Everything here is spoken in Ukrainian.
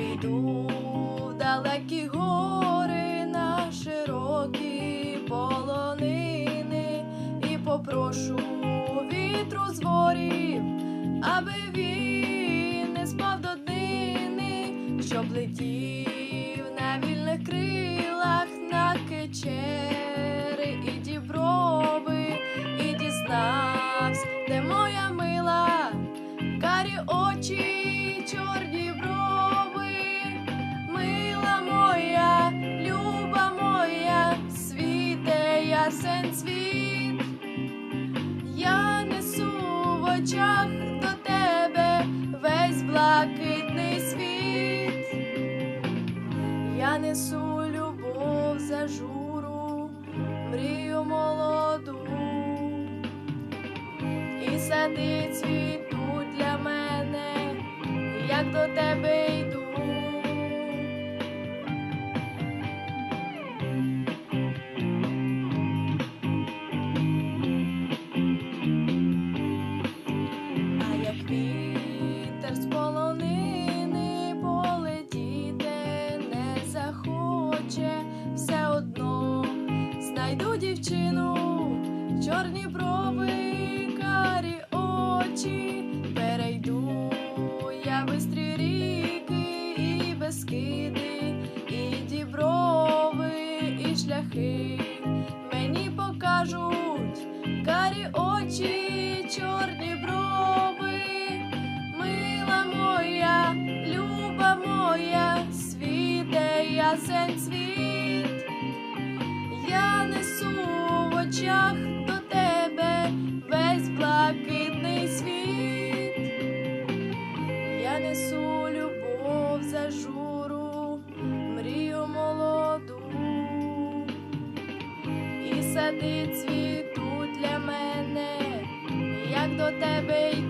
в далекі гори на широкі полонини і попрошу вітру з ворів, аби він не спав до днини, щоб летів на вільних крилах на кичери і діброви, і дізнавсь, де моя мила, карі очі, чорні брови, ясен світ, я несу в очах до тебе весь блакитний світ, я несу любов за журу, мрію молоду, і сади цвітуть для мене, як до тебе все знайду дівчину, чорні брови, карі очі, перейду я бистрі ріки і безкиди, і діброви, і шляхи. Мені покажуть карі очі, чорні брови, мила моя, люба моя, ясен світ, очах до тебе весь блакитний світ, я несу любов за журу, мрію молоду і сади цвіту для мене, як до тебе йду.